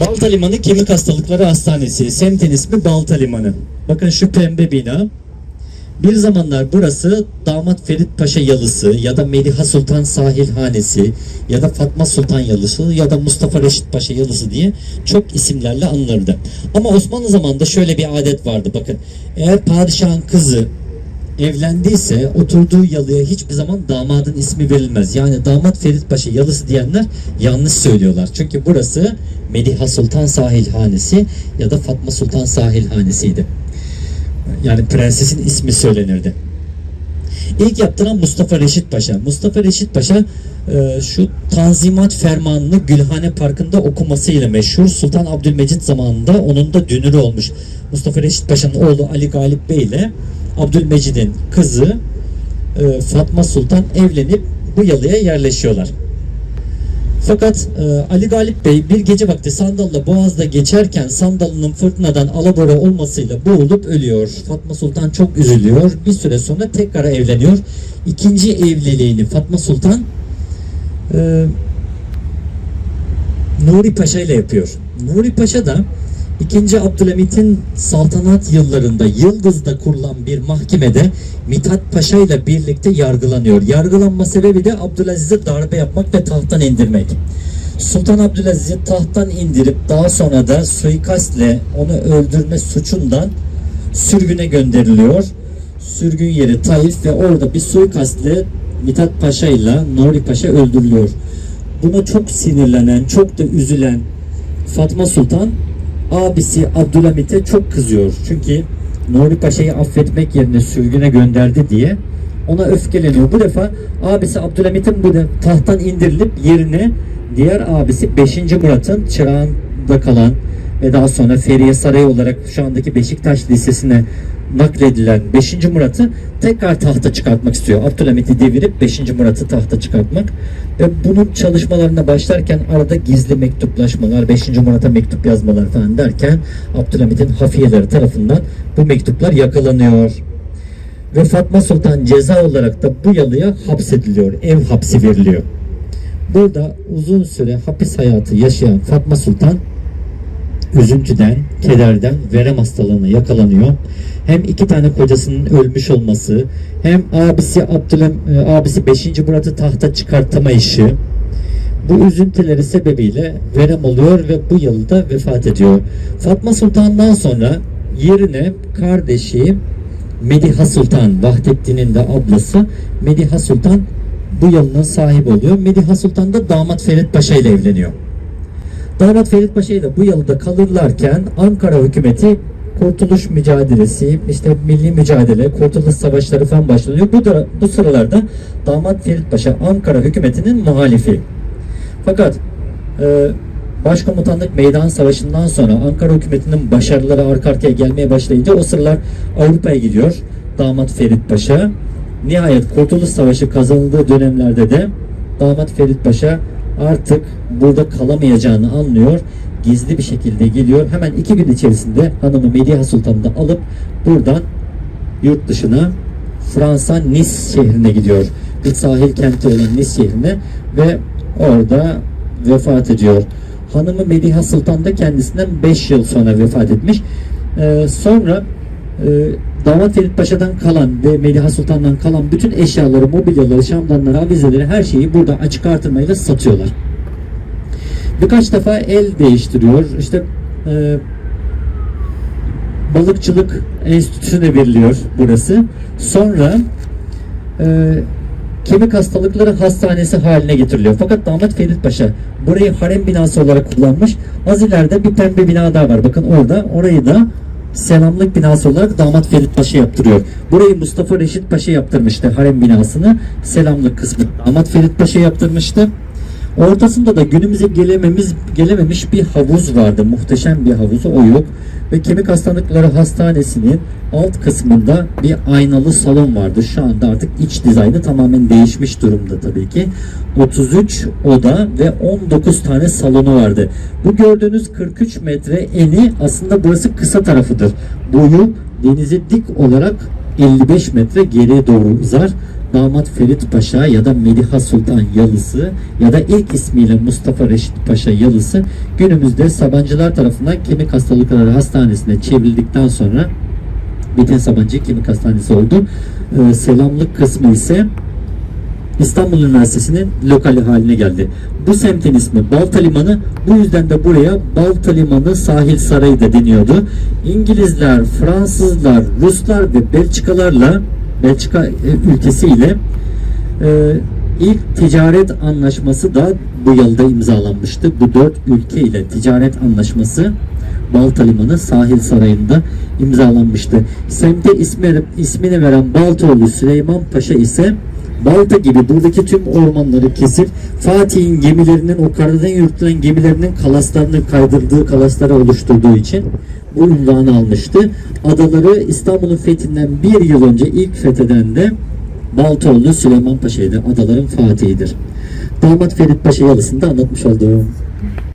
Balta Limanı Kemik Hastalıkları Hastanesi. Semtin ismi Balta Limanı. Bakın şu pembe bina. Bir zamanlar burası Damat Ferit Paşa Yalısı ya da Meliha Sultan Sahil Hanesi ya da Fatma Sultan Yalısı ya da Mustafa Reşit Paşa Yalısı diye çok isimlerle anılırdı. Ama Osmanlı zamanında şöyle bir adet vardı bakın. Eğer padişahın kızı evlendiyse oturduğu yalıya hiçbir zaman damadın ismi verilmez. Yani damat Ferit Paşa yalısı diyenler yanlış söylüyorlar. Çünkü burası Meliha Sultan Sahil Hanesi ya da Fatma Sultan Sahil Hanesi'ydi. Yani prensesin ismi söylenirdi. İlk yaptıran Mustafa Reşit Paşa. Mustafa Reşit Paşa e, şu Tanzimat Fermanı'nı Gülhane Parkı'nda okumasıyla meşhur. Sultan Abdülmecit zamanında onun da dünürü olmuş. Mustafa Reşit Paşa'nın oğlu Ali Galip Bey ile Abdülmecid'in kızı e, Fatma Sultan evlenip bu yalıya yerleşiyorlar. Fakat e, Ali Galip Bey bir gece vakti sandalla boğazda geçerken sandalının fırtınadan alabora olmasıyla boğulup ölüyor. Fatma Sultan çok üzülüyor. Bir süre sonra tekrar evleniyor. İkinci evliliğini Fatma Sultan e, Nuri Paşa ile yapıyor. Nuri Paşa da 2. Abdülhamit'in saltanat yıllarında Yıldız'da kurulan bir mahkemede Mithat Paşa ile birlikte yargılanıyor. Yargılanma sebebi de Abdülaziz'e darbe yapmak ve tahttan indirmek. Sultan Abdülaziz'i tahttan indirip daha sonra da suikastle onu öldürme suçundan sürgüne gönderiliyor. Sürgün yeri Taif ve orada bir suikastle Mithat Paşa ile Nuri Paşa öldürülüyor. Buna çok sinirlenen, çok da üzülen Fatma Sultan abisi Abdülhamit'e çok kızıyor. Çünkü Nuri Paşa'yı affetmek yerine sürgüne gönderdi diye ona öfkeleniyor. Bu defa abisi Abdülhamit'in bu da tahttan indirilip yerine diğer abisi 5. Murat'ın çırağında kalan ve daha sonra Feriye Sarayı olarak şu andaki Beşiktaş Lisesi'ne nakledilen 5. Murat'ı tekrar tahta çıkartmak istiyor. Abdülhamit'i devirip 5. Murat'ı tahta çıkartmak ve bunun çalışmalarına başlarken arada gizli mektuplaşmalar, 5. Murat'a mektup yazmalar falan derken Abdülhamit'in hafiyeleri tarafından bu mektuplar yakalanıyor. Ve Fatma Sultan ceza olarak da bu yalıya hapsediliyor. Ev hapsi veriliyor. Burada uzun süre hapis hayatı yaşayan Fatma Sultan üzüntüden, kederden verem hastalığına yakalanıyor. Hem iki tane kocasının ölmüş olması, hem abisi Abdülhem, e, abisi 5. Murat'ı tahta çıkartamayışı, bu üzüntüleri sebebiyle verem oluyor ve bu yılda vefat ediyor. Fatma Sultan'dan sonra yerine kardeşi Mediha Sultan, Vahdettin'in de ablası Mediha Sultan bu yılının sahibi oluyor. Mediha Sultan da damat Ferit Paşa ile evleniyor. Damat Ferit Paşa ile bu yılda kalırlarken Ankara hükümeti kurtuluş mücadelesi, işte milli mücadele, kurtuluş savaşları falan başlanıyor. Bu da bu sıralarda Damat Ferit Paşa Ankara hükümetinin muhalifi. Fakat e, Başkomutanlık Meydan Savaşı'ndan sonra Ankara hükümetinin başarıları arka arkaya gelmeye başlayınca o sıralar Avrupa'ya gidiyor Damat Ferit Paşa. Nihayet Kurtuluş Savaşı kazanıldığı dönemlerde de Damat Ferit Paşa artık burada kalamayacağını anlıyor. Gizli bir şekilde geliyor. Hemen iki gün içerisinde hanımı Mediha Sultan'ı da alıp buradan yurt dışına Fransa Nice şehrine gidiyor. Bir sahil kenti olan Nice şehrine ve orada vefat ediyor. Hanımı Mediha Sultan da kendisinden 5 yıl sonra vefat etmiş. Ee, sonra e, Damat Ferit Paşa'dan kalan ve Mediha Sultan'dan kalan bütün eşyaları, mobilyaları, şamdanları, avizeleri her şeyi burada açık artırmayla satıyorlar. Birkaç defa el değiştiriyor. İşte e, balıkçılık enstitüsüne veriliyor burası. Sonra e, kemik hastalıkları hastanesi haline getiriliyor. Fakat Damat Ferit Paşa burayı harem binası olarak kullanmış. Az ileride bir pembe bina daha var. Bakın orada. Orayı da selamlık binası olarak Damat Ferit Paşa yaptırıyor. Burayı Mustafa Reşit Paşa yaptırmıştı harem binasını. Selamlık kısmı Damat Ferit Paşa yaptırmıştı. Ortasında da günümüze gelememiz gelememiş bir havuz vardı. Muhteşem bir havuzu o yok. Ve Kemik Hastalıkları Hastanesi'nin alt kısmında bir aynalı salon vardı. Şu anda artık iç dizaynı tamamen değişmiş durumda tabii ki. 33 oda ve 19 tane salonu vardı. Bu gördüğünüz 43 metre eni aslında burası kısa tarafıdır. Boyu denize dik olarak 55 metre geriye doğru uzar Damat Ferit Paşa ya da Mediha Sultan Yalısı ya da ilk ismiyle Mustafa Reşit Paşa Yalısı günümüzde Sabancılar tarafından Kemik Hastalıkları Hastanesi'ne çevrildikten sonra Bitin Sabancı Kemik Hastanesi oldu. Ee, selamlık kısmı ise İstanbul Üniversitesi'nin lokali haline geldi. Bu semtin ismi Balta Limanı. Bu yüzden de buraya Balta Limanı Sahil Sarayı da deniyordu. İngilizler, Fransızlar, Ruslar ve Belçikalarla Belçika e, ülkesiyle e, ilk ticaret anlaşması da bu yılda imzalanmıştı. Bu dört ülke ile ticaret anlaşması Balta Limanı Sahil Sarayı'nda imzalanmıştı. Semte ismi, ismini veren Baltaoğlu Süleyman Paşa ise Balta gibi buradaki tüm ormanları kesip Fatih'in gemilerinin o karadan yürütülen gemilerinin kalaslarını kaydırdığı kalasları oluşturduğu için unvanı almıştı. Adaları İstanbul'un fethinden bir yıl önce ilk fetheden de Baltaoğlu Süleyman Paşa'ydı. Adaların Fatih'idir. Damat Ferit Paşa yalısını da anlatmış oldum.